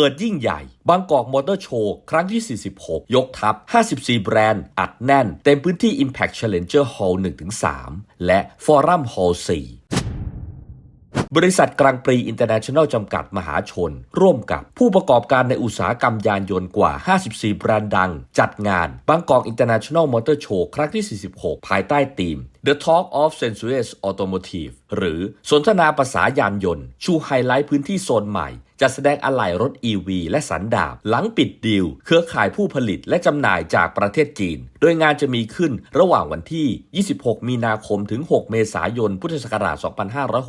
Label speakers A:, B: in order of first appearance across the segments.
A: เปิดยิ่งใหญ่ บางกอกมอเตอร์โชว์ครั้งที่ 46 ยกทัพ 54 แบรนด์ อัดแน่น เต็มพื้นที่ Impact Challenger Hall 1-3 และ Forum Hall 4บริษัทกลางปรีอินเตอร์เนชั่นแนลจำกัดมหาชน ร่วมกับผู้ประกอบการในอุตสาหกรรมยานยนต์กว่า 54 แบรนด์ดัง จัดงานบางกอกอินเตอร์เนชั่นแนลมอเตอร์โชว์ครั้งที่ 46 ภายใต้ธีม The Talk of Sensuous Automotive หรือสนทนาภาษายานยนต์ ชูไฮไลท์พื้นที่โซนใหม่ จัดแสดงอะไหล่รถ EV และสันดาบ หลังปิดดีล เครือข่ายผู้ผลิตและจำหน่ายจากประเทศจีน โดยงานจะมีขึ้นระหว่างวันที่ 26 มีนาคมถึง 6 เมษายน พุทธศักราช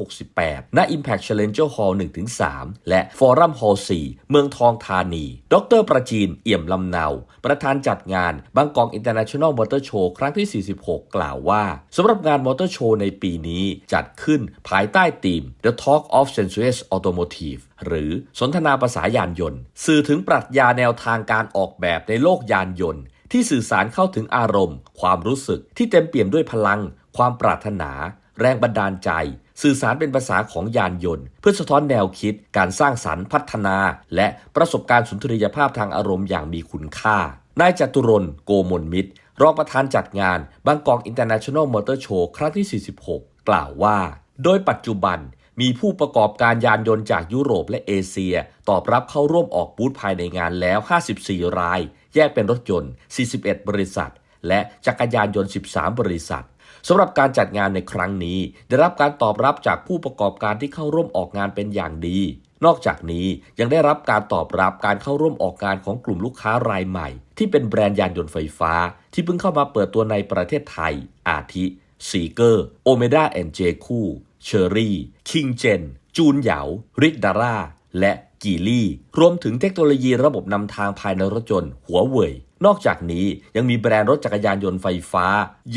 A: 2568 ณ Impact Challenger Hall 1-3 และ Forum Hall 4 เมืองทองธานี ดรประจีน เอี่ยมลำเนา ประธานจัดงานบางกอก International Motor Show ครั้งที่ 46 กล่าวว่าสำหรับงานมอเตอร์โชว์ในปีนี้จัดขึ้นภายใต้ธีม The Talk of Sensuous Automotive หรือสนทนาภาษายานยนต์ สื่อถึงปรัชญาแนวทางการออกแบบในโลกยานยนต์ ที่สื่อสารเข้าถึงอารมณ์ ความรู้สึกที่เต็มเปี่ยมด้วยพลัง ความปรารถนา แรงบันดาลใจ สื่อสารเป็นภาษาของยานยนต์ เพื่อสะท้อนแนวคิด การสร้างสรรค์พัฒนา และประสบการณ์สุนทรียภาพทางอารมณ์อย่างมีคุณค่านายจตุรนโกมลมิตร รองประธานจัดงานบางกอกอินเตอร์เนชั่นแนลมอเตอร์โชว์ครั้งที่ 46 กล่าวว่า โดยปัจจุบัน มีผู้ประกอบการยานยนต์จากยุโรปและเอเชีย ตอบรับเข้าร่วมออกบูธภายในงานแล้ว 54 ราย แยกเป็นรถยนต์ 41 บริษัท และจักรยานยนต์ 13 บริษัทสำหรับการจัดงานในครั้งนี้ ได้รับการตอบรับจากผู้ประกอบการที่เข้าร่วมออกงานเป็นอย่างดี นอกจากนี้ยังได้รับการตอบรับการเข้าร่วมออกงานของกลุ่มลูกค้ารายใหม่ ที่เป็นแบรนด์ยานยนต์ไฟฟ้า ที่เพิ่งเข้ามาเปิดตัวในประเทศไทย อาทิซีเกอร์โอเมด้าแอนเจคู่ เชอรี่ คิงเจน จูนเหยาริกดาร่า และกีลี่ รวมถึงเทคโนโลยีระบบนำทางภายในรถยนต์หัวเว่ยนอกจากนี้ยังมีแบรนด์รถจักรยานยนต์ไฟฟ้า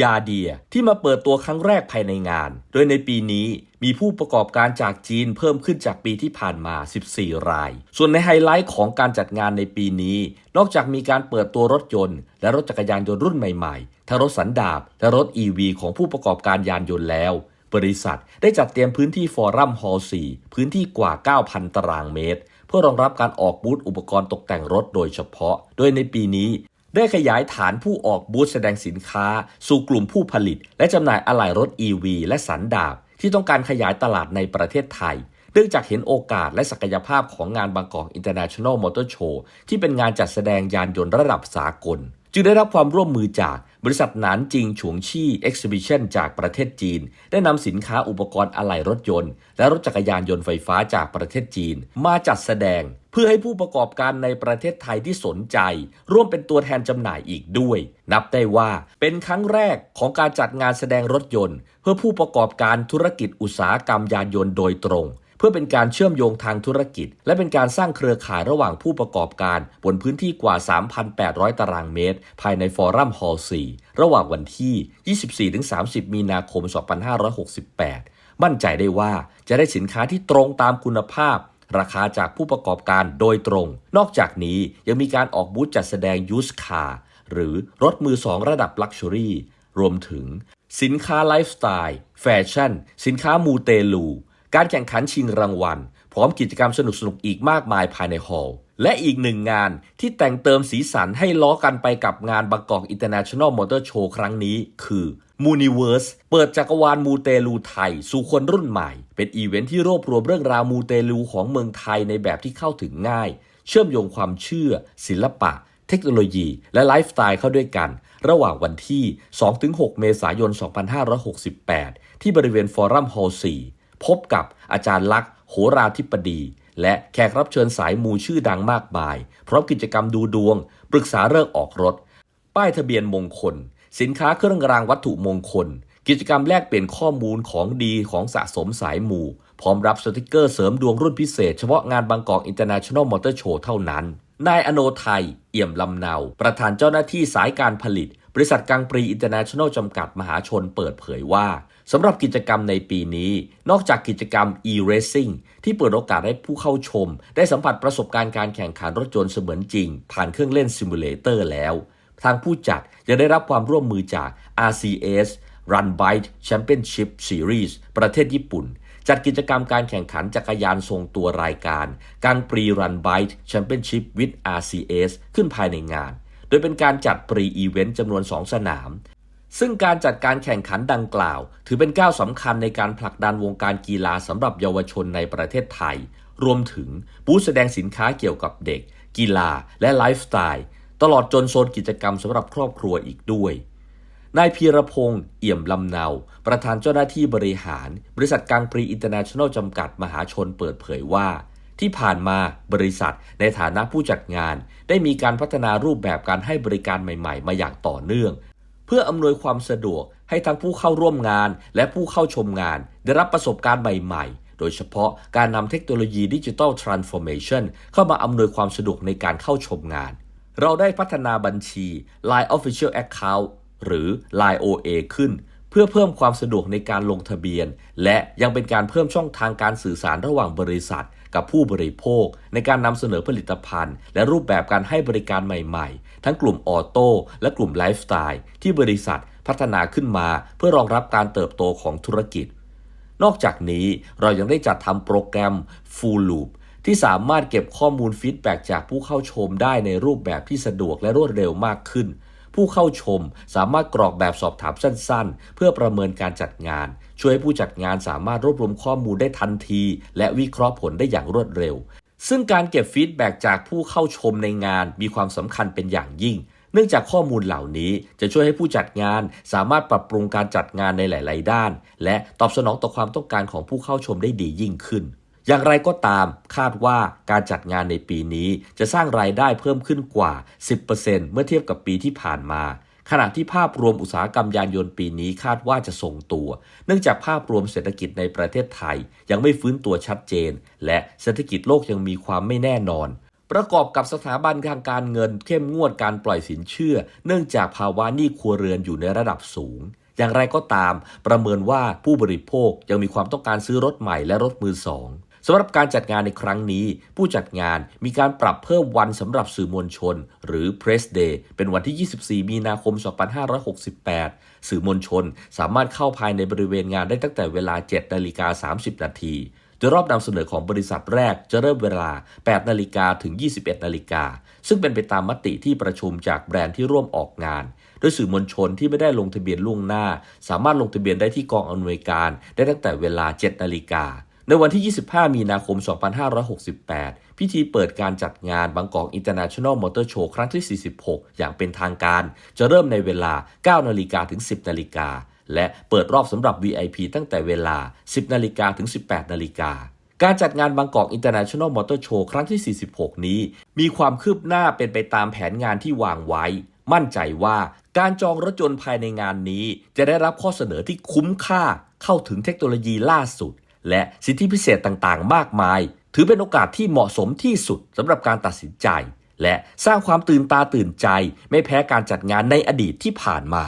A: ยาเดีย ที่มาเปิดตัวครั้งแรกภายในงาน โดยในปีนี้มีผู้ประกอบการจากจีนเพิ่มขึ้นจากปีที่ผ่านมา 14 ราย ส่วนในไฮไลท์ของการจัดงานในปีนี้ นอกจากมีการเปิดตัวรถยนต์ และรถจักรยานยนต์รุ่นใหม่ๆ ทั้งรถสันดาปและรถ EV ของผู้ประกอบการยานยนต์แล้ว บริษัทได้จัดเตรียมพื้นที่ฟอรัมฮอลล์4พื้นที่กว่า 9,000 ตารางเมตร เพื่อรองรับการออกบูธอุปกรณ์ตกแต่งรถโดยเฉพาะ โดยในปีนี้ได้ขยายฐานผู้ออกบูธแสดงสินค้า สู่กลุ่มผู้ผลิต และจำหน่ายอะไหล่รถ EV และสันดาปที่ต้องการขยายตลาดในประเทศไทย เนื่องจากเห็นโอกาสและศักยภาพของงานบางกอก International Motor Show ที่เป็นงานจัดแสดงยานยนต์ระดับสากล จึงได้รับความร่วมมือจาก บริษัทหนานจิงฉวงชี่ Exhibition จากประเทศจีน ได้นำสินค้าอุปกรณ์อะไหล่รถยนต์ และรถจักรยานยนต์ไฟฟ้าจากประเทศจีน มาจัดแสดงเพื่อให้ผู้ประกอบการในประเทศไทยที่สนใจ ร่วมเป็นตัวแทนจำหน่ายอีกด้วย นับได้ว่าเป็นครั้งแรกของการจัดงานแสดงรถยนต์ เพื่อผู้ประกอบการธุรกิจอุตสาหกรรมยานยนต์โดยตรง พื่อเป็นการเชื่อมโยงทางธุรกิจ และเป็นการสร้างเครือข่ายระหว่างผู้ประกอบการ บนพื้นที่กว่า 3,800 ตารางเมตร ภายในฟอรัมฮอลล์4ระหว่างวันที่ 24-30 มีนาคม 2568 มั่นใจได้ว่าจะได้สินค้าที่ตรงตามคุณภาพ ราคาจากผู้ประกอบการโดยตรง นอกจากนี้ยังมีการออกบูธจัดแสดงยูสคาร์หรือรถมือสองระดับลักชัวรี่รวมถึง สินค้าไลฟ์สไตล์ แฟชั่น สินค้ามูเตลู การแข่งขันชิงรางวัล พร้อมกิจกรรมสนุกๆอีกมากมายภายในฮอลล์และอีกหนึ่งงานที่แต่งเติมสีสันให้ล้อกันไปกับงานบางกอก International Motor Show ครั้งนี้คือ Muniverse เปิดจักรวาลมูเตลูไทย สู่คนรุ่นใหม่ เป็นอีเวนท์ที่รวบรวมเรื่องราวมูเตลูของเมืองไทยในแบบที่เข้าถึงง่าย เชื่อมโยงความเชื่อ ศิลปะ เทคโนโลยี และไลฟ์สไตล์เข้าด้วยกัน ระหว่างวันที่ 2-6 เมษายน 2568 ที่บริเวณฟอรัมฮอลล์4 พบกับอาจารย์ลักษ์โหราธิปดี และแขกรับเชิญสายมูชื่อดังมากมาย พร้อมกิจกรรมดูดวง ปรึกษาเลิกออกรถ ป้ายทะเบียนมงคล สินค้าเครื่องรางวัตถุมงคล กิจกรรมแลกเปลี่ยนข้อมูลของดีของสะสมสายมูพร้อมรับสติกเกอร์เสริมดวงรุ่นพิเศษเฉพาะงานบางกอก International Motor Show เท่านั้น นายอโนไทย เอี่ยมลำเนา ประธานเจ้าหน้าที่สายการผลิต บริษัทกังปรีอินเตอร์เนชั่นแนลจำกัดมหาชนเปิดเผยว่า สำหรับกิจกรรมในปีนี้ นอกจากกิจกรรม e-racing ที่เปิดโอกาสให้ผู้เข้าชม ได้สัมผัสประสบการณ์การแข่งขันรถยนต์เสมือนจริง ผ่านเครื่องเล่นซิมูเลเตอร์แล้ว ทางผู้จัดยังได้รับความร่วมมือจาก RCS Run Bike Championship Series ประเทศญี่ปุ่น จัดกิจกรรมการแข่งขันจักรยานทรงตัวรายการการปรีรันไบท์แชมเปี้ยนชิพวิด RCS ขึ้นภายในงาน โดยเป็นการจัดปรีอีเวนต์จำนวน 2 สนาม ซึ่งการจัดการแข่งขันดังกล่าว ถือเป็นก้าวสำคัญในการผลักดันวงการกีฬาสำหรับเยาวชนในประเทศไทย รวมถึงบูธแสดงสินค้าเกี่ยวกับเด็ก กีฬา และไลฟ์สไตล์ ตลอดจนโซนกิจกรรมสำหรับครอบครัวอีกด้วยนายพีรพงศ์เอี่ยมลำเนา ประธานเจ้าหน้าที่บริหาร บริษัทกลางปรีอินเตอร์เนชั่นแนลจำกัดมหาชนเปิดเผยว่า ที่ผ่านมาบริษัทในฐานะผู้จัดงาน ได้มีการพัฒนารูปแบบการให้บริการใหม่ ๆ มาอย่างต่อเนื่อง พื่ออำนวยความสะดวกให้ทั้งผู้เข้าร่วมงาน และผู้เข้าชมงาน ได้รับประสบการณ์ใหม่ๆ โดยเฉพาะการนำเทคโนโลยีดิจิทัลทรานส์ฟอร์เมชันเข้ามาอำนวยความสะดวกในการเข้าชมงาน เราได้พัฒนาบัญชี Line Official Account หรือ Line OA ขึ้น เพื่อเพิ่มความสะดวกในการลงทะเบียน และยังเป็นการเพิ่มช่องทางการสื่อสารระหว่างบริษัท กับผู้บริโภค ในการนำเสนอผลิตภัณฑ์ และรูปแบบการให้บริการใหม่ๆ ทั้งกลุ่มออโต้และกลุ่มไลฟ์สไตล์ที่บริษัทพัฒนาขึ้นมาเพื่อรองรับการเติบโตของธุรกิจ นอกจากนี้เรายังได้จัดทำโปรแกรม Full Loop ที่สามารถเก็บข้อมูลฟีดแบ็กจากผู้เข้าชมได้ในรูปแบบที่สะดวกและรวดเร็วมากขึ้น ผู้เข้าชมสามารถกรอกแบบสอบถามสั้นๆ เพื่อประเมินการจัดงาน ช่วยให้ผู้จัดงานสามารถรวบรวมข้อมูลได้ทันที และวิเคราะห์ผลได้อย่างรวดเร็ว ซึ่งการเก็บฟีดแบ็กจากผู้เข้าชมในงานมีความสำคัญเป็นอย่างยิ่งเนื่องจากข้อมูลเหล่านี้จะช่วยให้ผู้จัดงานสามารถปรับปรุงการจัดงานในหลาย ๆ ด้าน และตอบสนองต่อความต้องการของผู้เข้าชมได้ดียิ่งขึ้น อย่างไรก็ตามคาดว่าการจัดงานในปีนี้จะสร้างรายได้เพิ่มขึ้นกว่า 10%เมื่อเทียบกับปีที่ผ่านมา ขณะที่ภาพรวมอุตสาหกรรมยานยนต์ปีนี้คาดว่าจะทรงตัว เนื่องจากภาพรวมเศรษฐกิจในประเทศไทย ยังไม่ฟื้นตัวชัดเจน และเศรษฐกิจโลกยังมีความไม่แน่นอนประกอบกับสถาบันทางการเงินเข้มงวดการปล่อยสินเชื่อ เนื่องจากภาวะหนี้ครัวเรือนอยู่ในระดับสูง อย่างไรก็ตาม ประเมินว่าผู้บริโภคยังมีความต้องการซื้อรถใหม่และรถมือสอง สำหรับการจัดงานในครั้งนี้ ผู้จัดงานมีการปรับเพิ่มวันสำหรับสื่อมวลชน หรือ Press Day เป็นวันที่ 24 มีนาคม 2568 สื่อมวลชนสามารถเข้าภายในบริเวณงานได้ตั้งแต่เวลา 7 นาฬิกา 30 นาทีโดยรอบนำเสนอของบริษัทแรกจะเริ่มเวลา 8 นาฬิกาถึง 21 นาฬิกา ซึ่งเป็นไปตามมติที่ประชุมจากแบรนด์ที่ร่วมออกงาน โดยสื่อมวลชนที่ไม่ได้ลงทะเบียนล่วงหน้า สามารถลงทะเบียนได้ที่กองอำนวยการได้ตั้งแต่เวลา 7 นาฬิกา ในวันที่ 25 มีนาคม 2568 พิธีเปิดการจัดงานบางกอก International Motor Show ครั้งที่ 46 อย่างเป็นทางการ จะเริ่มในเวลา 9 นาฬิกาถึง 10 นาฬิกา และเปิดรอบสำหรับ VIP ตั้งแต่เวลา 10 นาฬิกาถึง 18 นาฬิกาการจัดงานบางกอก International Motor Show ครั้งที่ 46 นี้ มีความคืบหน้าเป็นไปตามแผนงานที่วางไว้ มั่นใจว่าการจองรถยนต์ภายในงานนี้ จะได้รับข้อเสนอที่คุ้มค่าเข้าถึงเทคโนโลยีล่าสุด และสิทธิพิเศษต่างๆ มากมาย ถือเป็นโอกาสที่เหมาะสมที่สุดสำหรับการตัดสินใจ และสร้างความตื่นตาตื่นใจ ไม่แพ้การจัดงานในอดีตที่ผ่านมา